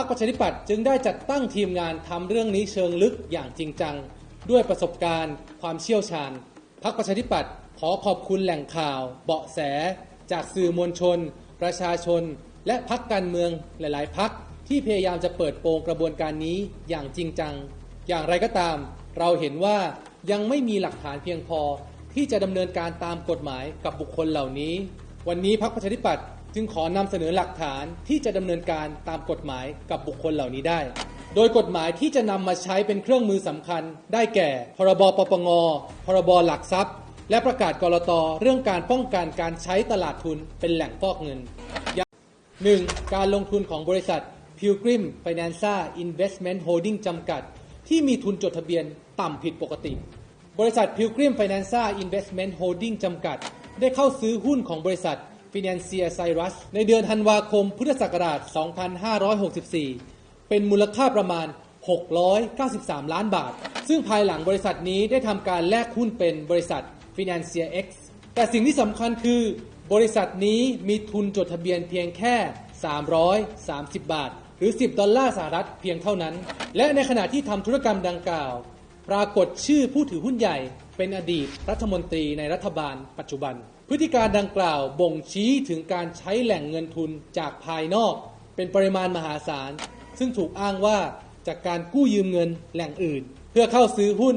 รรคประชาธิปัตย์จึงได้จัดตั้งทีมงานทำเรื่องนี้เชิงลึกอย่างจริงจัง ด้วยประสบการณ์ความเชี่ยวชาญ พรรคประชาธิปัตย์ขอขอบคุณแหล่งข่าว เบาะแส จากสื่อมวลชน ประชาชน และพักการเมืองหลาย ๆ พักที่พยายามจะเปิดโปงกระบวนการนี้อย่างจริงจัง อย่างไรก็ตาม เราเห็นว่ายังไม่มีหลักฐานเพียงพอที่จะดำเนินการตามกฎหมายกับบุคคลเหล่านี้ วันนี้พรรคประชาธิปัตย์ จึงขอนำเสนอหลักฐานที่จะดำเนินการตามกฎหมายกับบุคคลเหล่านี้ได้ โดยกฎหมายที่จะนำมาใช้เป็นเครื่องมือสำคัญ ได้แก่ พรบปปง พรบหลักทรัพย์ และประกาศกรตเรื่องการป้องกันการใช้ตลาดทุนเป็นแหล่งฟอกเงิน 1. การลงทุนของบริษัท Pilgrim Finanza Investment Holding จำกัด ที่มีทุนจดทะเบียนต่ำผิดปกติ บริษัท Pilgrim Finanza Investment Holding จำกัด ได้เข้าซื้อหุ้นของบริษัท Financier Cyrus ในเดือนธันวาคมพุทธศักราช 2564 เป็นมูลค่าประมาณ 693 ล้านบาท ซึ่งภายหลังบริษัทนี้ได้ทำการแลกหุ้นเป็นบริษัท Financier X แต่สิ่งที่สำคัญคือบริษัทนี้มีทุนจดทะเบียนเพียงแค่ 330 บาท หรือ 10 ดอลลาร์สหรัฐเพียงเท่านั้น และในขณะที่ทำธุรกรรมดังกล่าว ปรากฏชื่อผู้ถือหุ้นใหญ่เป็นอดีตรัฐมนตรีในรัฐบาลปัจจุบัน พฤติการดังกล่าวบ่งชี้ถึงการใช้แหล่งเงินทุนจากภายนอก เป็นปริมาณมหาศาล ซึ่งถูกอ้างว่าจากการกู้ยืมเงินแหล่งอื่น เพื่อเข้าซื้อหุ้น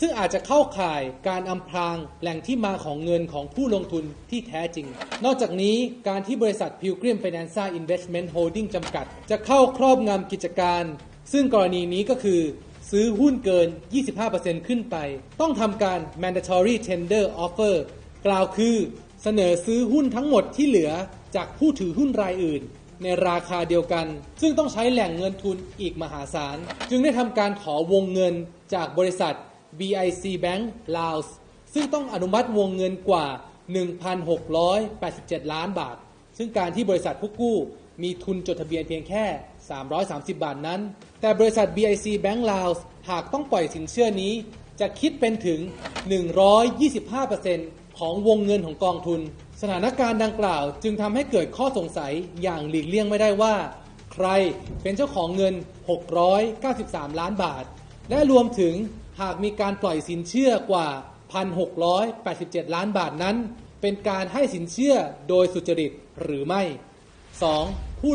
ซึ่งอาจจะเข้าข่ายการอำพรางแหล่งที่มาของเงินของผู้ลงทุนที่แท้จริง นอกจากนี้การที่บริษัท Pilgrim Finanza Investment Holding จำกัด จะเข้าครอบงำกิจการ ซึ่งกรณีนี้ก็คือ ซื้อหุ้นเกิน 25%ขึ้นไป ต้องทำการ mandatory tender offer กล่าวคือเสนอซื้อหุ้นทั้งหมดที่เหลือจากผู้ถือหุ้นรายอื่น ในราคาเดียวกัน ซึ่งต้องใช้แหล่งเงินทุนอีกมหาศาล จึงได้ทำการขอวงเงินจากบริษัท BIC Bank Laos ซึ่งต้องอนุมัติวงเงินกว่า 1,687 ล้านบาท ซึ่งการที่บริษัทผู้กู้ มีทุนจดทะเบียนเพียงแค่ 330 บาทนั้น แต่บริษัท BIC Bank Laos หากต้องปล่อยสินเชื่อนี้ จะคิดเป็นถึง 125%ของวงเงินของกองทุน สถานการณ์ดังกล่าว จึงทำให้เกิดข้อสงสัยอย่างหลีกเลี่ยงไม่ได้ว่า ใครเป็นเจ้าของเงิน 693 ล้านบาท และรวมถึงหากมีการปล่อยสินเชื่อกว่า 1,687 ล้านบาทนั้น เป็นการให้สินเชื่อโดยสุจริตหรือไม่ 2. ผู้ลง